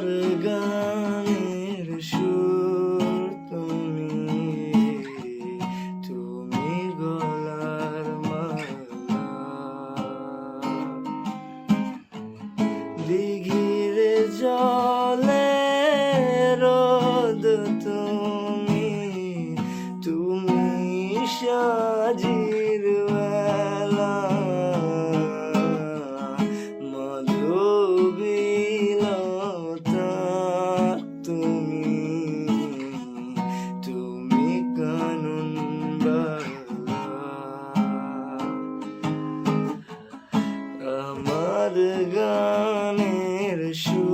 তোমার গানের সুর তুমি তুমি গলার মালা। দিঘিরে জলে রোদ তুমি তুমি সাজি আমার গানের সুর।